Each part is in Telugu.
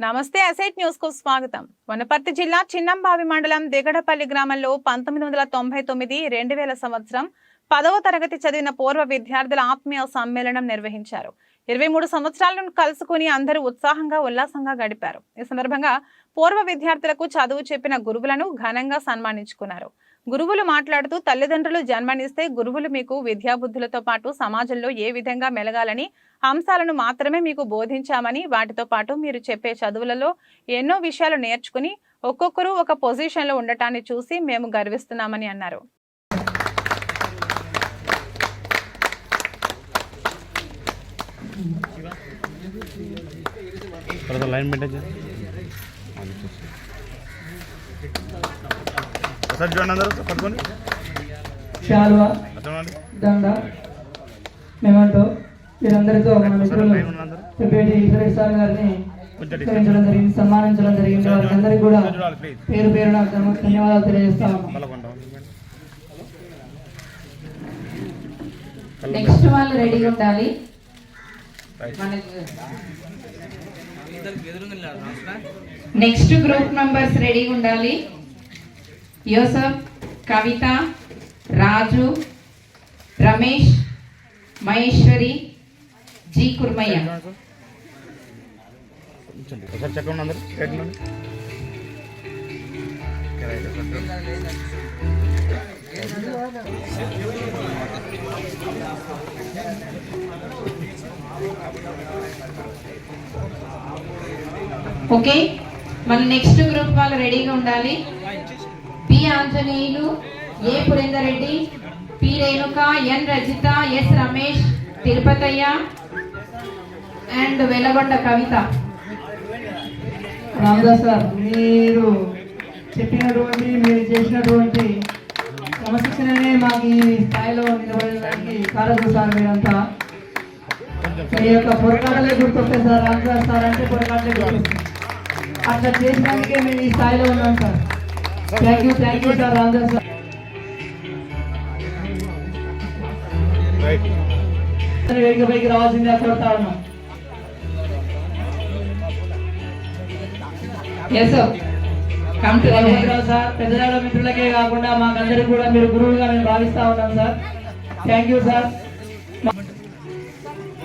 నమస్తే అసైట్ న్యూస్కు స్వాగతం. వనపర్తి జిల్లా చిన్నంబావి మండలం దిగడపల్లి గ్రామంలో పంతొమ్మిది వందల తొంభై తొమ్మిది రెండు వేల సంవత్సరం పదవ తరగతి చదివిన పూర్వ విద్యార్థుల ఆత్మీయ సమ్మేళనం నిర్వహించారు. ఇరవై మూడు సంవత్సరాలను కలుసుకుని అందరూ ఉత్సాహంగా ఉల్లాసంగా గడిపారు. ఈ సందర్భంగా పూర్వ విద్యార్థులకు చదువు చెప్పిన గురువులను ఘనంగా సన్మానించుకున్నారు. గురువులు మాట్లాడుతూ తల్లిదండ్రులు జన్మనిస్తే గురువులు మీకు విద్యాబుద్ధులతో పాటు సమాజంలో ఏ విధంగా మెలగాలని అంశాలను మాత్రమే మీకు బోధించామని వాటితో పాటు మీరు చెప్పే చదువులలో ఎన్నో విషయాలు నేర్చుకుని ఒక్కొక్కరు ఒక పొజిషన్లో ఉండటాన్ని చూసి మేము గర్విస్తున్నామని అన్నారు. లైన్ చూడండి అందరూ పట్టుకోండి. దండ మేమంటూ వీరందరితో మన మిత్రులు చెప్పేటి ఈశ్వరేష్ సార్ గారిని సత్కరించడం జరిగింది సన్మానించడం జరిగింది. వారికి కూడా పేరు పేరు నాకు ధన్యవాదాలు తెలియజేస్తా. ఉన్నాం మళ్ళీ నెక్స్ట్ వాళ్ళు రెడీగా ఉండాలి. నెక్స్ట్ గ్రూప్ మెంబర్స్ రెడీగా ఉండాలి. Yosef Kavitha Raju Ramesh Maheshwari G Kurmaiah. Okay, okay మన నెక్స్ట్ గ్రూప్ వాళ్ళు రెడీగా ఉండాలి. P Anjaneyulu A Purender Reddy P Renuka N Rajitha S Ramesh Tirupataiah and Velagonda Kavitha. Ramdas sir మీరు చెప్పినటువంటి మీరు చేసినటువంటి క్రమశిక్షణనే మాకు ఈ స్థాయిలో నిలబడడానికి కారకులు సార్ మీరంతా. మీ యొక్క పొరపాట్లే గుర్తొస్తాయి సార్ రామదాస్ సార్ అంటే పొరపాట్లే గుర్తొస్తాయి. అట్లా చేసినందుకే మేము ఈ స్థాయిలో ఉన్నాం sir. Thank you thank you sir Ramdas sir వేదిక పైకి రావాల్సిందే కోరుతా ఉన్నాం. కమ్ టు రామచంద్రరావు సార్ పెద్దరాడ మిత్రులకే కాకుండా మాకందరికి కూడా మీరు గురువులుగా మేము భావిస్తా ఉన్నాం సార్ థ్యాంక్ యూ సార్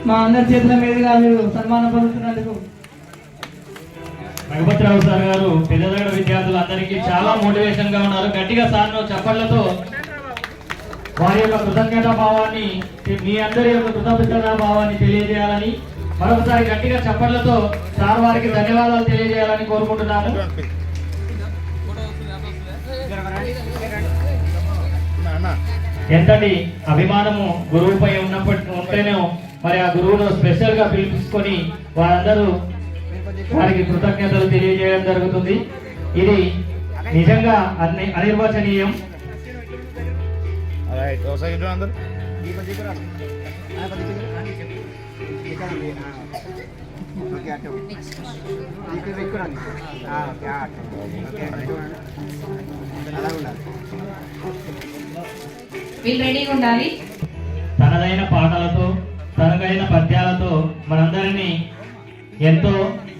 మా- అందరి చేతుల మీదుగా మీరు సన్మానం పొందుతున్నందుకు రఘుపతిరావు సార్ గారు పెద్దదగడ విద్యార్థులందరికీ చాలా మోటివేషన్గా ఉన్నారు. గట్టిగా సార్ చప్పట్లతో వారి యొక్క కృతజ్ఞతా భావాన్ని మీ అందరి యొక్క కృతజ్ఞతా భావాన్ని తెలియజేయాలని మరొకసారి గట్టిగా చప్పట్లతో సార్ వారికి ధన్యవాదాలు తెలియజేయాలని కోరుకుంటున్నాను. ఎంతటి అభిమానము గురువుపై ఉన్నప్పటి ఉంటేనే మరి ఆ గురువును స్పెషల్గా పిలిపించుకొని వారందరూ వారికి కృతజ్ఞతలు తెలియజేయడం జరుగుతుంది. ఇది నిజంగా అనిర్వచనీయం. అన్ని వీళ్ళు రెడీగా ఉండాలి? తనదైన పాటలతో తనదైన పద్యాలతో మనందరినీ ఎంతో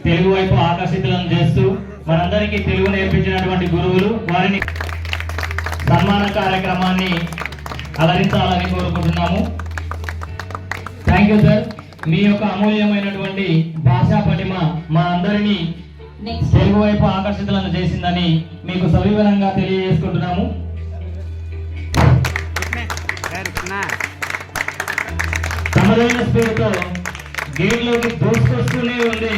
తెలుగు వైపు ఆకర్షితులను చేస్తూ మనందరికీ తెలుగు నేర్పించినటువంటి గురువులు వారిని సన్మాన కార్యక్రమాన్ని అలరించాలని కోరుకుంటున్నాము. థ్యాంక్ యూ సార్ మీ యొక్క అమూల్యమైనటువంటి భాషా పటిమ మా అందరినీ తెలుగు వైపు ఆకర్షితులను చేసిందని మీకు సవివరంగా తెలియజేసుకుంటున్నాము. తమదైన స్పీడ్తో గేట్లోకి దూసుకొస్తూనే ఉంది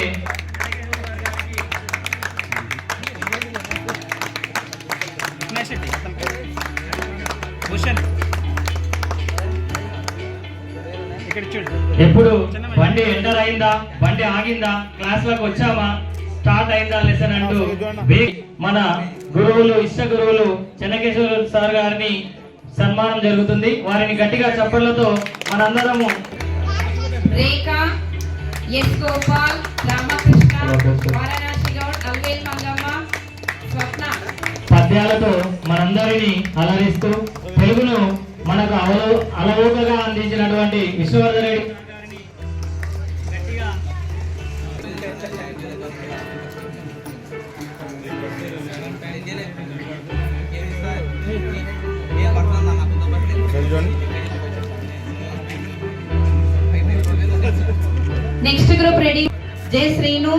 ఎప్పుడు? బండి ఎంటర్ అయిందా? బండి ఆగిందా? క్లాస్లోకి వచ్చామా? స్టార్ట్ అయిందా లెసన్ అంటూ మన గురువులు ఇష్ట గురువులు చెన్నకేశ్వర సార్ గారిని సన్మానం జరుగుతుంది. వారిని గట్టిగా చప్పట్లతో మనందరము రేఖ ఎస్ గోపాల్ రామకృష్ణ వారణాసి గౌడ్ అల్వేల్ మంగమ్మ స్వప్న. పద్యాలతో మనందరినీ అలరిస్తూ తెలుగును మనకు అవలో అలవోకగా అందించినటువంటి Vishwavardhan Reddy. Next group ready J Srinu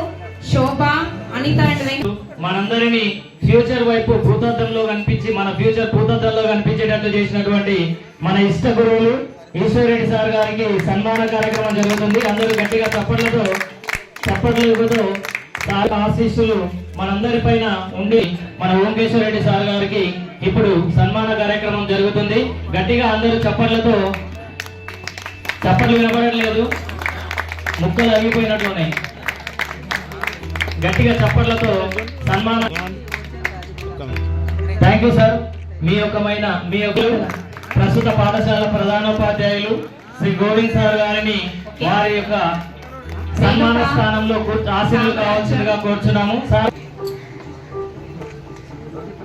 Shobha Anitha and future వైపు భూతద్దంలో కనిపించి మన ఫ్యూచర్ భూతద్దంలో కనిపించేటట్లు చేసినటువంటి మన ఇష్ట గురువులు ఈశ్వరెడ్డి సార్ గారికి సన్మాన కార్యక్రమం జరుగుతుంది. అందరూ గట్టిగా చప్పట్లతో చప్పట్లతో సార్ ఆశీస్సులు మనందరి పైన ఉండి మన ఓంకేశ్వర రెడ్డి సార్ గారికి ఇప్పుడు సన్మాన కార్యక్రమం జరుగుతుంది. గట్టిగా అందరూ చప్పట్లతో చప్పట్లు వినపడట్లేదు. ముక్కలు అగిపోయినట్లున్నాయి గట్టిగా చప్పట్లతో సన్మానం థ్యాంక్ యూ సార్. మీ యొక్కమైన మీ యొక్క ప్రస్తుత పాఠశాల ప్రధానోపాధ్యాయులు శ్రీ గోవింద్ సార్ గారిని వారి యొక్క సన్మాన స్థానంలో ఆశీర్లు కావాల్సిందిగా కోరుచున్నాము. సార్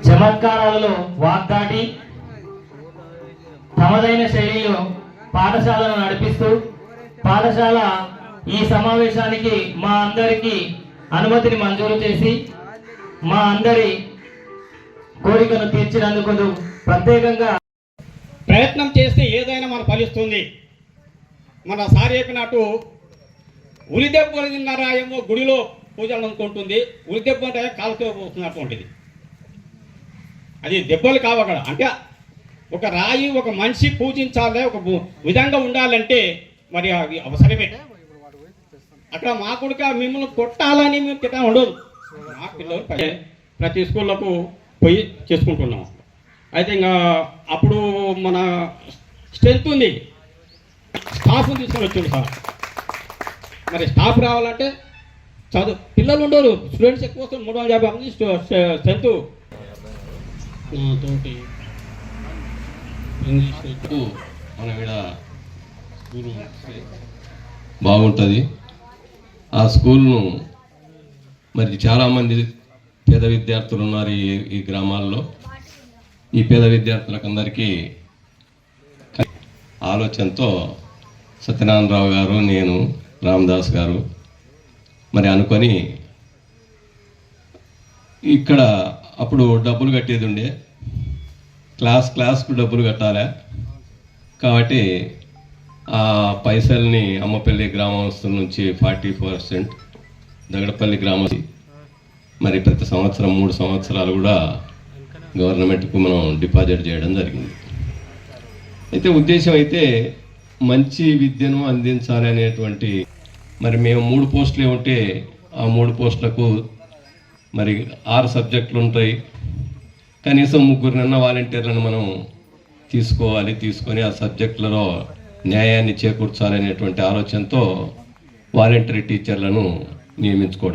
చమత్కారాలలో వాగ్దాటి తమదైన శైలిలో పాఠశాలను నడిపిస్తూ పాఠశాల ఈ సమావేశానికి మా అందరికి అనుమతిని మంజూరు చేసి మా అందరి కోరికను తీర్చినందుకు ప్రత్యేకంగా ప్రయత్నం చేస్తే ఏదైనా మన ఫలిస్తుంది. మన సార్ చెప్పినట్టు ఉరిదెబ్బలు తిన్నారాయేమో గుడిలో పూజలు అనుకుంటుంది. ఉరిదెబ్బ అంటే కాలుతో పోతున్నటువంటిది అది దెబ్బలు కావు అంటే ఒక రాయి ఒక మనిషి పూజించాలి ఒక విధంగా ఉండాలంటే మరి అది అవసరమే. అక్కడ మా కొడుక మిమ్మల్ని కొట్టాలని మేము తిట్టా ఉండదు. మా పిల్లలు ప్రతి- ప్రతి స్కూళ్ళకు పోయి చేసుకుంటున్నాం. అయితే ఇంకా uh, అప్పుడు మన స్ట్రెంత్ ఉంది. స్టాఫ్ని తీసుకొని వచ్చాడు సార్. మరి స్టాఫ్ రావాలంటే చదువు పిల్లలు ఉండరు. స్టూడెంట్స్ ఎక్కువ వస్తారు. మూడు వందల యాభై మంది స్ట్రెంత్ తోటి ఇంగ్లీష్కు మన ఇక్కడ స్కూల్ బాగుంటుంది. ఆ స్కూల్ను మరి చాలామంది పేద విద్యార్థులు ఉన్నారు ఈ ఈ గ్రామాల్లో. ఈ పేద విద్యార్థులకు అందరికీ ఆలోచనతో సత్యనారాయణరావు గారు నేను రామదాస్ గారు మరి అనుకొని ఇక్కడ అప్పుడు డబ్బులు కట్టేది ఉండే. క్లాస్ క్లాస్కు డబ్బులు కట్టాలి. కాబట్టి ఆ పైసల్ని అమ్మపల్లి గ్రామస్తుల నుంచి ఫార్టీ పర్సెంట్ దగడపల్లి గ్రామం మరి ప్రతి సంవత్సరం మూడు సంవత్సరాలు కూడా గవర్నమెంట్కు మనం డిపాజిట్ చేయడం జరిగింది. అయితే ఉద్దేశం అయితే మంచి విద్యను అందించాలి అనేటువంటి మరి మేము మూడు పోస్టులే ఉంటే ఆ మూడు పోస్టులకు మరి ఆరు సబ్జెక్టులు ఉంటాయి. కనీసం ముగ్గురినన్న వాలంటీర్లను మనం తీసుకోవాలి తీసుకొని ఆ సబ్జెక్టులలో న్యాయాన్ని చేకూర్చాలనేటువంటి ఆలోచనతో వాలంటరీ టీచర్లను నియమించుకోవడం